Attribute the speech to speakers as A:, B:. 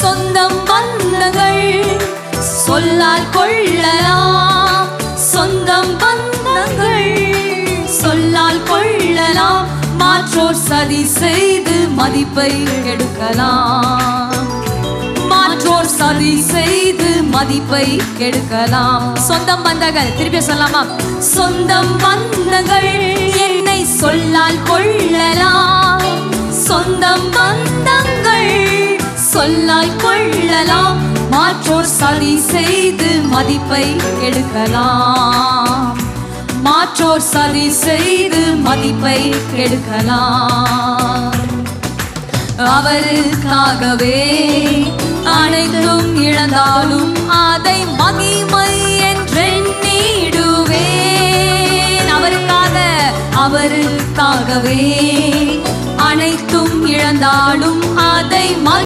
A: சொந்தம் பந்தங்கள் சொல்லால் கொள்ளலாம். சொந்தம் பந்தங்கள் சொல்லால் கொள்ளலாம். மாற்றோர் சதி செய்து மதிப்பை கெடுக்கலாம். மாற்றோர் சதி செய்து மதிப்பை கெடுக்கலாம். சொந்தம் பந்தங்கள் திருப்பி சொல்லலாமா? சொந்தம் பந்தங்கள் என்னை சொல்லால் கொள்ளலாம். சொந்தம் பந்தங்கள் சொல்லாய் கொள்ளலாம். மாற்றோர் சதி செய்து மதிப்பை எடுக்கலாம் மாற்றோர் சதி செய்து மதிப்பை எடுக்கலாம் அவருக்காகவே அனைத்தும் இழந்தாலும் அதை மகிமை என்றெண்ணிடுவேன் அவருக்காக அவருக்காகவே அனைத்தும் இழந்தாலும் அதை